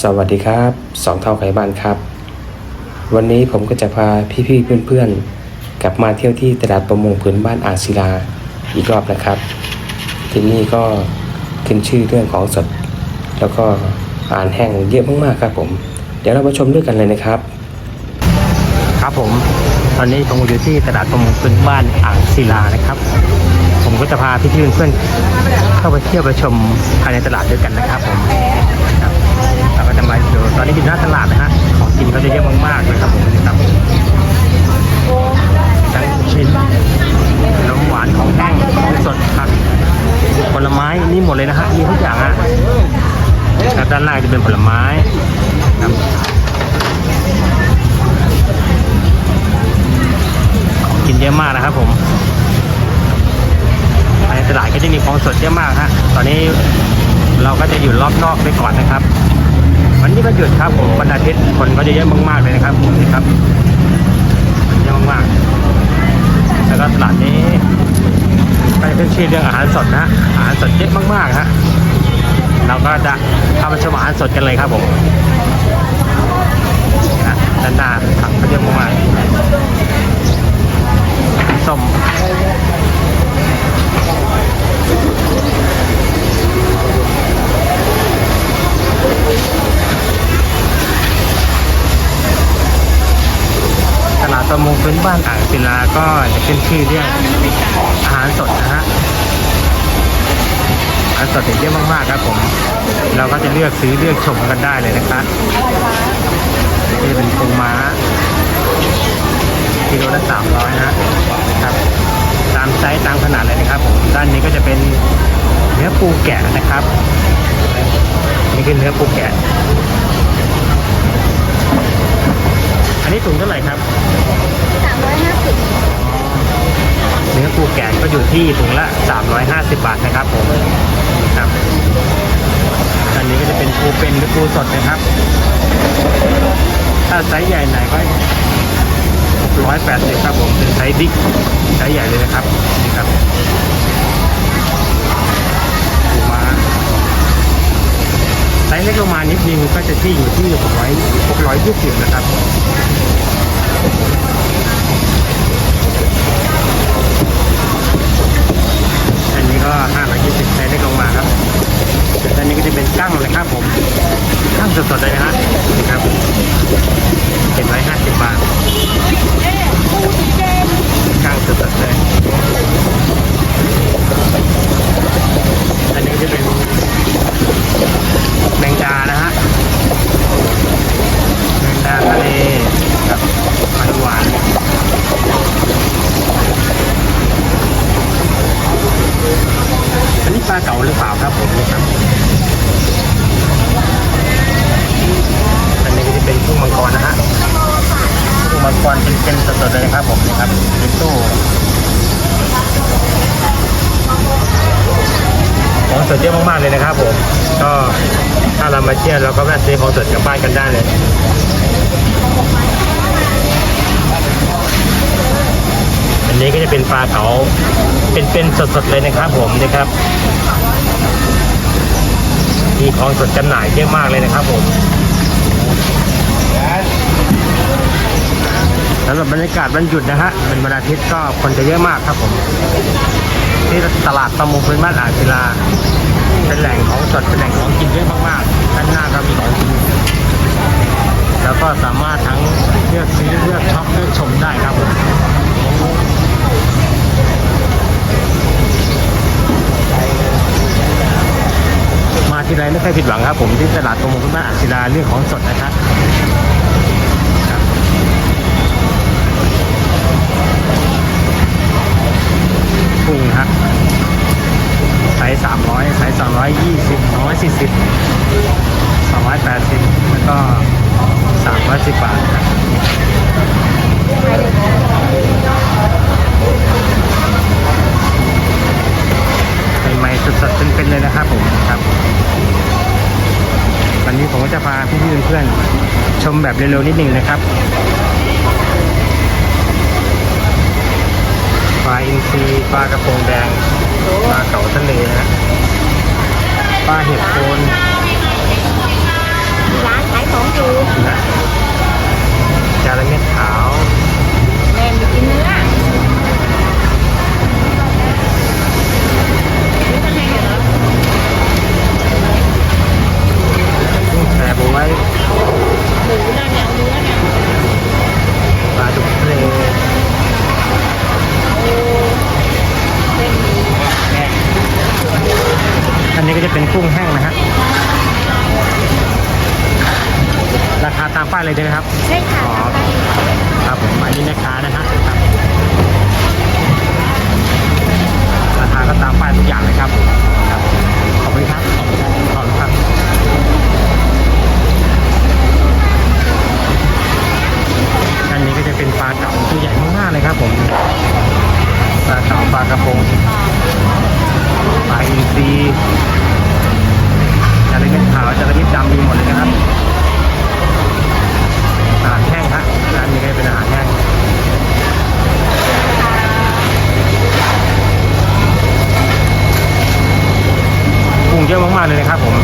สวัสดีครับสองเท่าไขบ้านครับ วันนี้ผมก็จะพาพี่ๆเพื่อนๆ กลับมาเที่ยวที่ตลาดประมงพื้นบ้านอ่างศิลาอีกรอบนะครับ ที่นี่ก็ขึ้นชื่อเรื่องของสด แล้วก็อาหารแห้งเยอะมากๆครับผม เดี๋ยวเรามาชมด้วยกันเลยนะครับ ครับผมตอนนี้ผมอยู่ที่ตลาดประมงพื้นบ้านอ่างศิลานะครับ ผมก็จะพาพี่ๆเพื่อนๆเข้าไปเที่ยวไปชมภายในตลาดด้วยกันนะครับผม สดเยอะมากฮะ ตอนนี้เราก็จะอยู่รอบนอกไปก่อนนะครับ วันนี้ก็หยุดครับผมวันอาทิตย์คนก็จะเยอะมากๆเลยนะครับนี่ครับเยอะมากๆแล้วก็ตลาดนี้ก็จะขึ้นชื่อเรื่องอาหารสดนะอาหารสดเยอะมากๆฮะเราก็จะเข้าไปชมอาหารสดกันเลยครับผมนะด้านหน้าผักก็เยอะมากๆส้ม ประมงพื้นบ้านอ่างศิลาก็จะขึ้นชื่อเรื่องอาหารสดนะฮะอาหารสดเยอะมากๆครับผม เราก็จะเลือกซื้อเลือกชมกันได้เลยนะครับนี่เป็นปูม้ากิโลละสามร้อยนะครับตามไซส์ตามขนาดเลยนะครับผมด้านนี้ก็จะเป็นเนื้อปูแกะนะครับ นี่คือเนื้อปูแกะ อันนี้ถุงเท่าไหร่ครับ เนื้อปูแกะก็อยู่ที่ถุงละ 350 บาทนะครับผมนี่ครับอันนี้ก็จะเป็นปูเป็นหรือปูสดนะครับ ถ้าไซส์ใหญ่หน่อยก็680ครับผมเป็นไซส์บิ๊กไซส์ใหญ่เลยนะครับนี่ครับปูม้าไซส์เล็กลงมานิดนึงก็จะที่อยู่ที่600 620นะครับ กั้งสดๆเลยนะฮะนี่ครับ750บาทกั้งสดๆเลย อันนี้จะเป็นแมงดานะฮะ แมงดาทะเลกับมันหวาน อันนี้ปลาเก๋าหรือเปล่าครับผมนี่ครับ อันนี้ก็จะเป็นกุ้งมังกรนะฮะกุ้งมังกรเป็นเป็นสดๆเลยนะครับผมนี่ครับเป็นตู้ข องสดเยอะมากๆเลยนะครับผม ก็ถ้าเรามาเที่ยวเราก็แวะซื้อของสดกลับบ้านกันได้เลยอันนี้ก็จะเป็นปลาเขาเป็นเป็นสดๆเลยนะครับผมนะครับมีของสดจำหน่ายเยอะมากเลยนะครับผม สำหรับบรรยากาศวันหยุดนะฮะเป็นวันอาทิตย์ก็คนจะเยอะมากครับผมที่ตลาดประมงพื้นบ้านอ่างศิลาเป็นแหล่งของสดเป็นแหล่งของกินเยอะมากๆด้านหน้าก็มีของกินแล้วก็สามารถทั้งเลือกซื้อเลือกช็อปเลือกชมได้ครับผมมาที่ไรไม่เคยผิดหวังครับผมที่ตลาดประมงพื้นบ้านอ่างศิลาเรื่องของสดนะครับ ส์สามร้อยไซส์สองร้อยยี่สิบสองร้อยสี่สิบสองร้อยแปดสิบแล้วก็สามร้อยสิบบาทครับใหม่ๆสดๆเป็นๆเลยนะครับผมครับ วันนี้ผมก็จะพาพี่ๆเพื่อนๆชมแบบเร็วๆนิดนึงนะครับปลาอินทรีปลากระพงแดง ปลาเก๋าทะเลนะฮะปลาเห็ดโคนร้านขายของอยู่นะจาระเม็ดขาวแม่มีกินเนื้อ มากๆเลยนะครับผม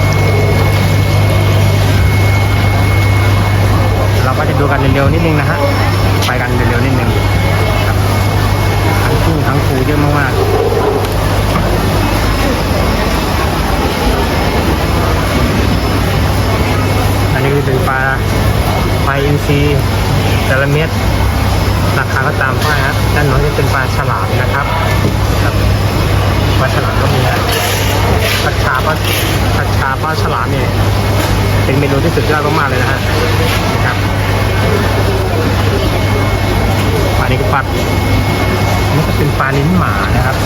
เราก็จะดูกันเร็วๆนิดนึงนะฮะ ไปกันเร็วๆนิดนึงครับทั้งกุ้งทั้งปูเยอะมากๆ อันนี้คือเป็นปลาปลาอินทรีแต่ละเม็ดราคาก็ตามป้ายครับด้านน้นจะเป็นปลาฉลามนะครับครับ ปลาฉลามก็มีนะผัดชาปลาผัดชาปลาฉลามเนี่ยเป็นเมนูที่สุดยอดมากๆเลยนะฮะนะครับอันนี้ก็ปลานี่ก็เป็นปลาลิ้นหมานะครับ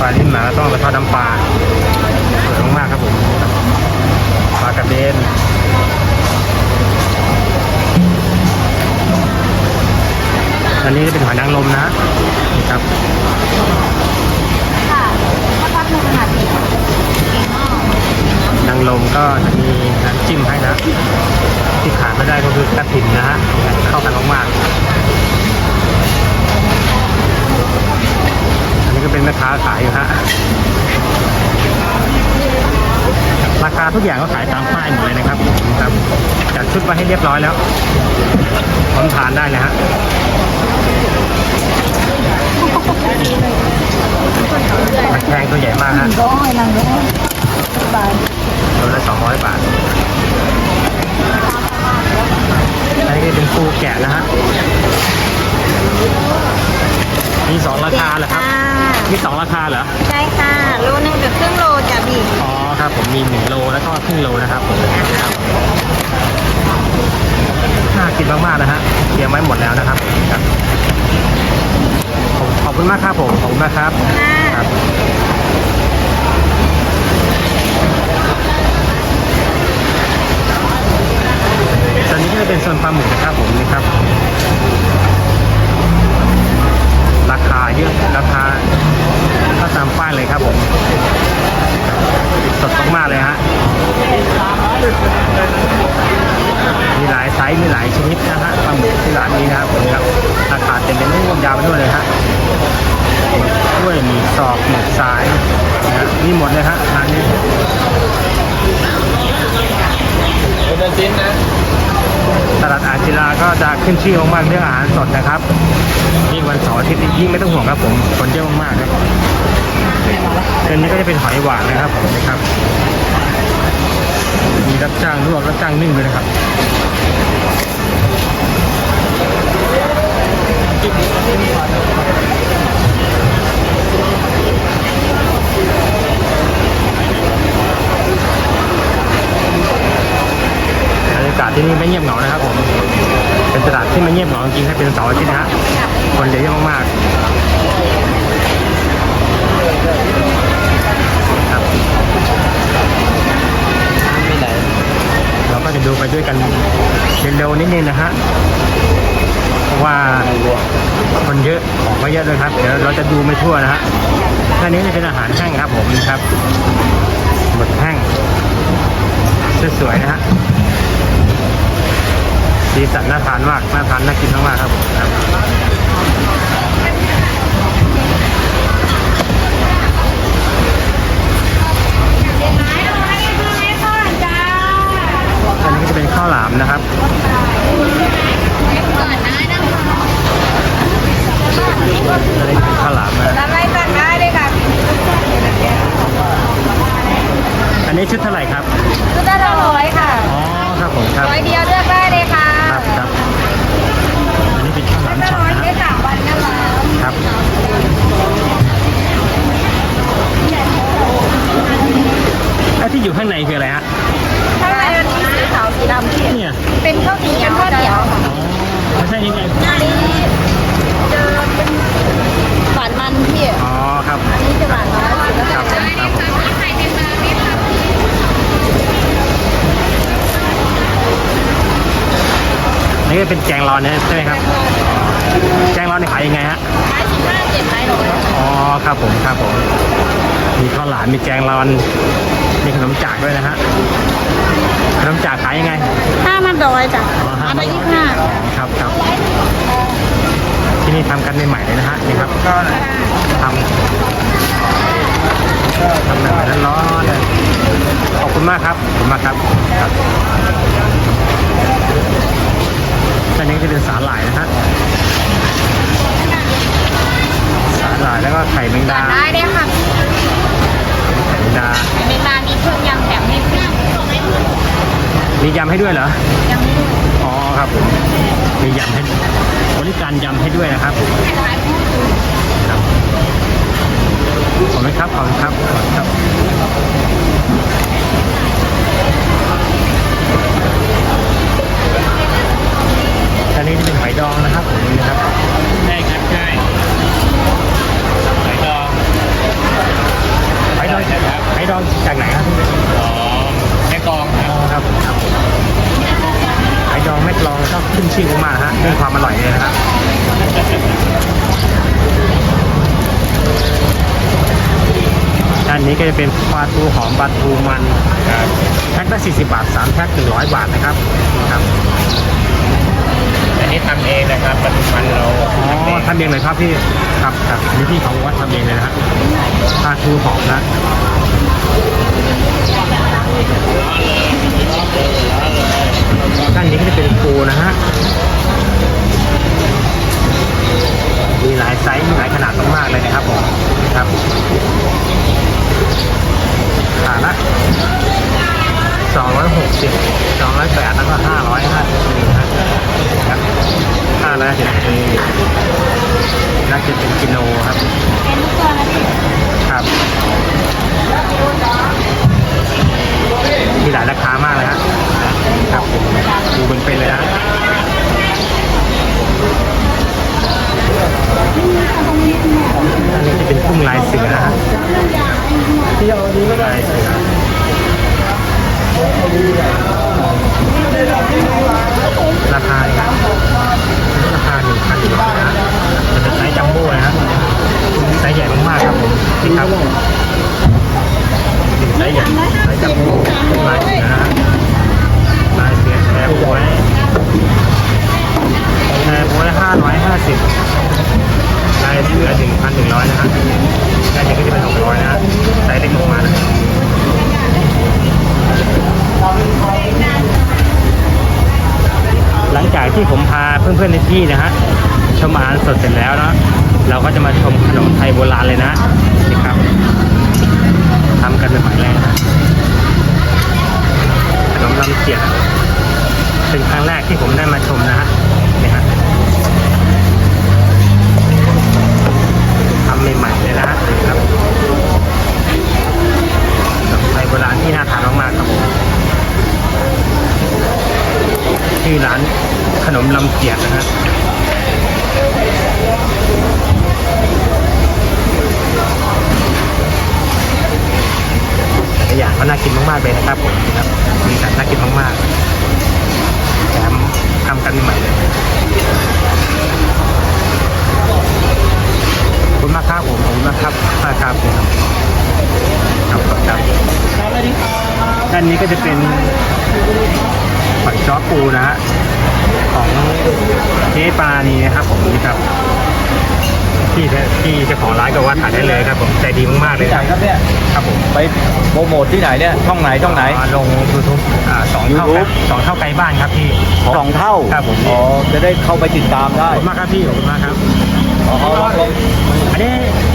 ปลาลิ้นหมาต้องไปทอดน้ำปลาสวยมากๆครับผมปลากระเบนอันนี้เป็นหอยนางรมนะนี่ครับ นางมากนางรมก็จะมีน้ำจิ้มให้นะที่ขาดไม่ได้ก็คือกระถิ่นนะฮะเข้ากันมากๆอันนี้ก็เป็นแม่ค้าขายอยู่ฮะราคาทุกอย่างก็ขายตามป้ายหมดเลยนะครับครับจัดชุดมาให้เรียบร้อยแล้วพร้อมทานได้เลยฮะ แพงตัวใหญ่มากฮะร้อยนั่งร้อยบาทโลละสองร้อยบาทอันนี้เป็นปูแกะนะฮะมีสองราคาเหรอครับค่ะมีสองราคาเหรอใช่ค่ะโลนึงกับครึ่งโลจะบีอ๋อครับผมมีหนึ่งโลแล้วก็ครึ่งโลนะครับผมครับน่ากินมากๆนะฮะเตรียมไว้หมดแล้วนะครับครับผม ขอบคุณมากครับผม ขอบคุณมากครับครับตอนนี้ก็จะเป็นโซนปลาหมึกนะครับผมนี่ครับ ราคาเยอะราคา ก็ตามป้ายเลยครับผมสดมากๆเลยฮะมีหลายไซส์มีหลายชนิดนะฮะปลาหมึกที่ร้านนี้นะครับผมครับราคาเต็มไปนู่นยาวไปนู่นเลยฮะหมึกกล้วยหมีสอกหมึกสายนะฮะมีหมดเลยฮะร้านนี้ตลาดอาจิราก็จะขึ้นชื่อมากๆเรื่องอาหารสดนะครับ ยิ่งวันเสาร์อาทิตย์นี่ยิ่งไม่ต้องห่วงครับผม คนเยอะมากๆครับเดื อนนี้ก็จะเป็นหอยหวานนะครับผมนะครับ มีรับจ้างลวกรับจ้างนึ่งด้วยนะครับบรรยากาศที่นี่ไม่เงียบเหงานะครับผม เป็นตลาดที่ไม่เงียบเหงาจริงๆถ้เป็นเสาร์อาทิตย์นะฮะคนเยอะมากๆ จะดูไปด้วยกันเร็วๆนิดนึงนะฮะเพราะว่าคนเยอะของก็เยอะเลยครับ เดี๋ยวเราจะดูไม่ทั่วนะฮะอันนี้จะเป็นอาหารแห้งครับผมครับหมดแห้งสวยๆนะฮะสีสันน่าทานมากน่าทานน่ากินมากๆครับผมาวหลามนะครับจะได้กินข้าวหลามนะอันนี้ชุดเท่าไหร่ครับชุดละร้อยค่ะ อ๋อ ครับผมครับร้อยเดียวเลือกได้ นี่ก็เป็นแกงร้อนนะใช่ไหมครับ แกงร้อนนี่ขายยังไงฮะไม้สิบห้าเจ็ดไม้ร้อยอ๋อครับผมครับผม มีข้าวหลามมีแกงร้อน มีขนมจากด้วยนะฮะขนมจากขายยังไงห้ามันร้อยจ้ะอ๋อห้าอันมัละนยี่สิบห้าครับครับที่นี่ทำกันใหม่ๆเลยนะฮะนี่ครับทำทำใหม่ๆร้อนๆเลยขอบคุณมากครับขอบคุณมากครับครับ อันนี้จะเป็นสาหร่ายนะฮะสาหร่ายแล้วก็ไข่แมงหวาดานได้เลยค่ะไข่แมงดาเมนมามีเครื่องยำแถมให้ฟรีมียำให้ด้วยเหรอยังไม่อ๋อครับผมมียำให้บริการยำให้ด้วยนะครับครับขอบคุณครับขอบคุณครับขอบคุณครับอั นนี้จะเป็นหอยดองนะครับผมนี่นะครับใช่ครับใช่หอยดองหอยดองใช่ครับหอยดองจากไหนครับอ๋อแม่กองคอ๋รับอครับผมครับหอยดองแม่กลองชอบขึ้นชื่อมากๆนะฮะเรื่องความอร่อยเลยนะครับด้านนี้ก็จะเป็นปลาทูหอมปลาทูมันครับแพ็คละ40 บาท 3 แพ็ค100 บาทนะครับครับอั นนี้ทำเองนะครับปัจจุบันเราอ๋อทำเองเลยครับพี่ครับครับอันนี้พี่เขาบอกว่าทำเองเลยนะฮะปลาทูหอมนะด้านนี้ก็จะเป็นปูนะฮะมีหลายไซส์มีหลายขนาดมากๆเลยนะครับผมครับขาละ260 208แล้วก็550นี่นะครับ ห้าร้อยสิบนี่น่าจะเป็นกิโลครับเป็นทุกตัวนะพี่ครับ ที่นะฮะชมอาหารสดเสร็จแล้วนะเราก็จะมาชมขนมไทยโบราณเลยนะนี่ครับทำกันใหม่ๆเลยนะขนมลำเจียกเป็นครั้งแรกที่ผมได้มาชมนะฮะนี่ฮะทำใหม่ๆเลยนะฮะนี่ครับขนมไทยโบราณที่น่าทานมากๆครับผมชื่อร้าน ขนมลำเจียกนะฮะแต่อย่างก็น่ากินมากๆเลยนะครับผมครับมีแต่น่ากินมากๆแถมทำกันใหม่เลยคุณมากครับผมขอบคุณมากครับมากครับผมครับครับครับด้านนี้ก็จะเป็นหอยจ้อปูนะฮะ เจ๊ปานีนะครับผมนี่ครับที่ที่เจ้าของร้านก็ว่าถ่ายได้เลยครับผมใจดีมากๆเลยที่ไหนครับเนี่ยครับผมไปโปรโมทที่ไหนเนี่ยช่องไหนช่องไหนาลงยูทูบอ่าสองเท่า YouTube สองเท่าไกลบ้านครับพี่ สองเท่าครับผม อ๋อจะได้เข้าไปติดตามขได้อบคุณมากครับพี่ขอบคุณมากครับ อ๋อลองลองอันนี้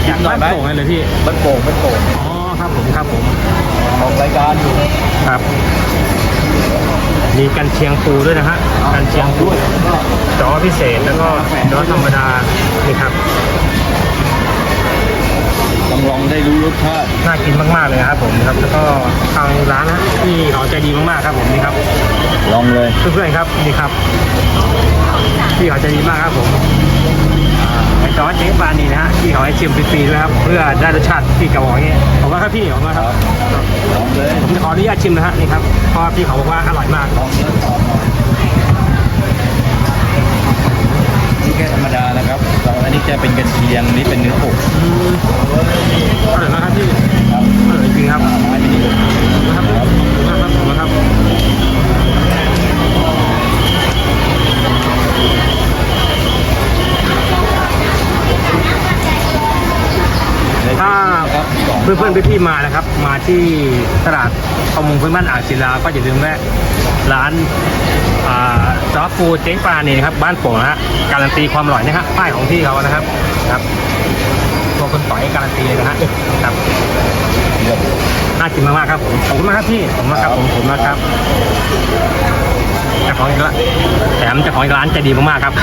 จากบ้านโป่งเลยเหรอพี่มันโป่งมันโป่งอ๋อครับผมครับผมออกรายการราณอยู่ครับ มีกันเชียงปูด้วยนะฮะกันเชียงปูจอพิเศษแล้วก็จอธรรมดานี่ครับต้องลองได้รู้รสชาติน่ากินมากๆเลยนะครับผมครับ แล้วก็ทางร้านนะที่เขาใจดีมากๆครับผมนี่ครับ ลองเลยเพื่อนๆครับนี่ครับพี่เขาใจดีมากครับผม ไอ้จอร์จเจ๊ปานีนะฮะที่เขาให้ชิมฟรีๆด้วยครับเพื่อได้รสชาติที่กระบอกนี้ขอบคุณครับพี่ขอบคุณครับลองเลยผมจะขออนุญาตชิมนะฮะนี่ครับเพราะว่าพี่เขาบอกว่าอร่อยมากลองเลยลองหน่อยนี่แค่ธรรมดานะครับเราอันนี้จะเป็นกระเทียมนี่เป็นเนื้ออกอืมอร่อยมากครับพี่ครับอร่อยจริงๆครับไม้ไม่ดีเลยนะครับขอบคุณมากครับขอบคุณมากครับ พื่อนเพื่อนๆพี่ๆมานะครับ มาที่ตลาดประมงพื้นบ้านอ่างศิลาก็อย่าลืมแวะร้านอ่าจอฟูเจ๊งปลานี่นะครับบ้านโป่งนะฮะการันตีความอร่อยนะฮะป้ายของพี่เขานะครับครับตัวคนต่อยการันตีเลยนะฮะครับน่ากินมากๆครับผมขอบคุณมากครับพี่ขอบคุณมากครับผมขอบคุณมากครับเจ้าของอีกแล้วแถมเจ้าของอีกร้านใจดีมากๆครับ